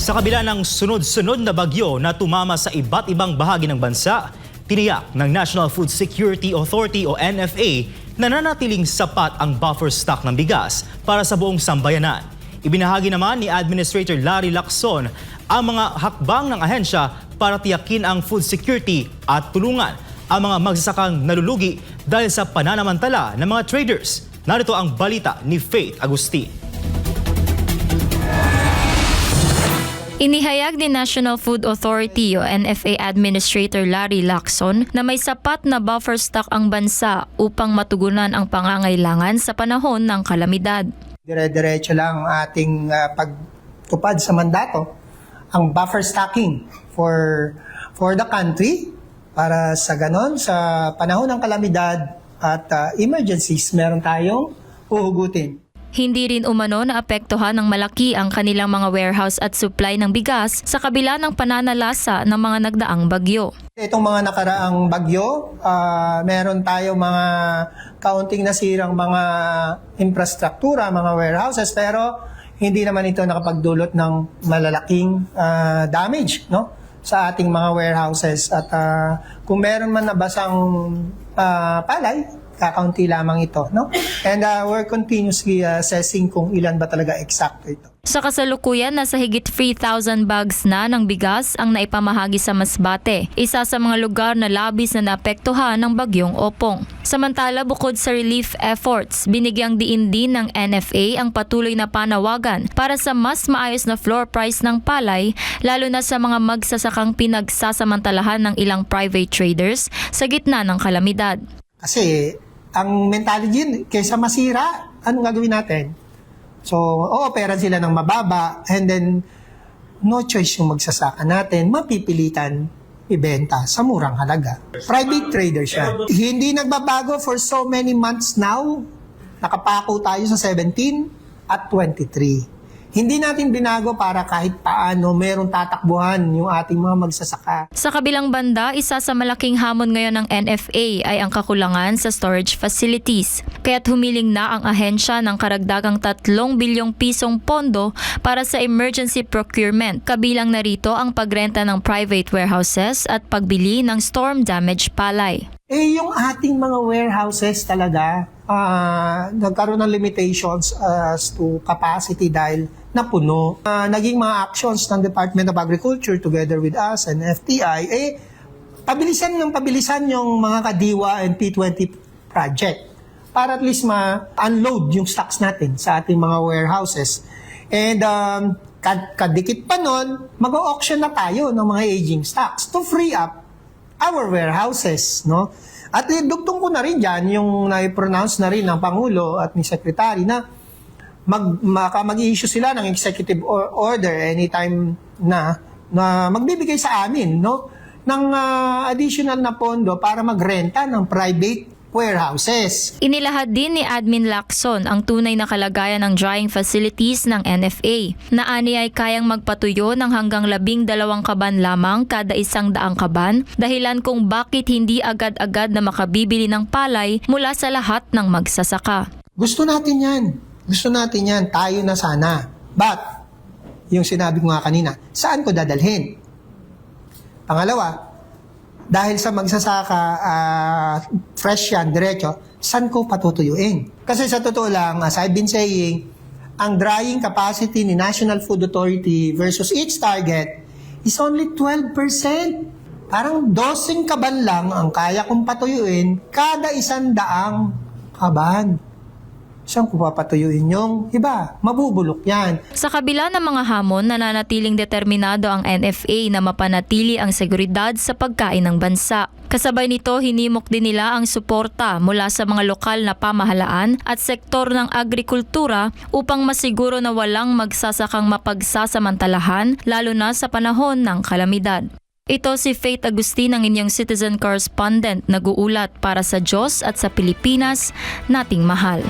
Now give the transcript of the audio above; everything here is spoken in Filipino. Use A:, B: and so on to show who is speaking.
A: Sa kabila ng sunod-sunod na bagyo na tumama sa iba't ibang bahagi ng bansa, tiniyak ng National Food Security Authority o NFA na nanatiling sapat ang buffer stock ng bigas para sa buong sambayanan. Ibinahagi naman ni Administrator Larry Lacson ang mga hakbang ng ahensya para tiyakin ang food security at tulungan ang mga magsasakang nalulugi dahil sa pananamantala ng mga traders. Narito ang balita ni Faith Agustin.
B: Inihayag ni National Food Authority o NFA Administrator Larry Lacson na may sapat na buffer stock ang bansa upang matugunan ang pangangailangan sa panahon ng kalamidad.
C: Dire-diretso lang ang ating ah, pagtupad sa mandato, ang buffer stocking for for the country para sa ganon sa panahon ng kalamidad at ah, emergencies meron tayong uhugutin.
B: Hindi rin umano na apektuhan ng malaki ang kanilang mga warehouse at supply ng bigas sa kabila ng pananalasa ng mga nagdaang bagyo.
C: Itong mga nakaraang bagyo, ah, meron tayo mga kaunting nasirang mga infrastruktura, mga warehouses, pero hindi naman ito nakapagdulot ng malalaking ah, damage no? sa ating mga warehouses. At ah, kung meron man nabasang ah, palay, kakaunti lamang ito. No? And ah, we're continuously ah, assessing kung ilan ba talaga eksakto ito.
B: Sa kasalukuyan, nasa higit 3,000 bags na ng bigas ang naipamahagi sa Masbate, isa sa mga lugar na labis na naapektuhan ng bagyong Opong. Samantala, bukod sa relief efforts, binigyang diin din ng NFA ang patuloy na panawagan para sa mas maayos na floor price ng palay, lalo na sa mga magsasakang pinagsasamantalahan ng ilang private traders sa gitna ng kalamidad.
C: Kasi ang mentality kaysa masira, anong gagawin natin? So, o-opera sila ng mababa and then no choice yung magsasaka natin, mapipilitan ibenta sa murang halaga. Private trader siya. Hindi nagbabago for so many months now. Nakapako tayo sa 17 at 23. Hindi natin binago para kahit paano merong tatakbuhan yung ating mga magsasaka.
B: Sa kabilang banda, isa sa malaking hamon ngayon ng NFA ay ang kakulangan sa storage facilities. Kaya't humiling na ang ahensya ng karagdagang 3 bilyong pisong pondo para sa emergency procurement. Kabilang na rito ang pagrenta ng private warehouses at pagbili ng storm damage palay.
C: Eh, yung ating mga warehouses talaga, ah, nagkaroon ng limitations as to capacity dahil napuno. Ah, naging mga actions ng Department of Agriculture together with us and FTI, eh, pabilisan ng pabilisan yung mga kadiwa and P20 project para at least ma-unload yung stocks natin sa ating mga warehouses. And um, kad- kadikit pa nun, mag-auction na tayo ng mga aging stocks to free up our warehouses, no? At eh, dugtong ko na rin dyan, yung na-pronounce na rin ng Pangulo at ni Secretary na mag, maka, mag-issue sila ng executive or- order anytime na na magbibigay sa amin no ng ah, additional na pondo para magrenta ng private warehouses.
B: Inilahad din ni Admin Lacson ang tunay na kalagayan ng drying facilities ng NFA na ani ay kayang magpatuyo ng hanggang labing dalawang kaban lamang kada isang daang kaban dahilan kung bakit hindi agad-agad na makabibili ng palay mula sa lahat ng magsasaka.
C: Gusto natin yan. Gusto natin yan. Tayo na sana. But, yung sinabi ko nga kanina, saan ko dadalhin? Pangalawa, dahil sa magsasaka, ah, fresh yan, diretso, saan ko patutuyuin? Kasi sa totoo lang, as I've been saying, ang drying capacity ni National Food Authority versus its target is only 12%. Parang dosing kaban lang ang kaya kong patuyuin kada isang daang kaban. Ko papatuyuin yung iba? Mabubulok yan.
B: Sa kabila ng mga hamon, nananatiling determinado ang NFA na mapanatili ang seguridad sa pagkain ng bansa. Kasabay nito, hinimok din nila ang suporta mula sa mga lokal na pamahalaan at sektor ng agrikultura upang masiguro na walang magsasakang mapagsasamantalahan lalo na sa panahon ng kalamidad. Ito si Faith Agustin ang inyong citizen correspondent nag-uulat para sa Diyos at sa Pilipinas nating mahal.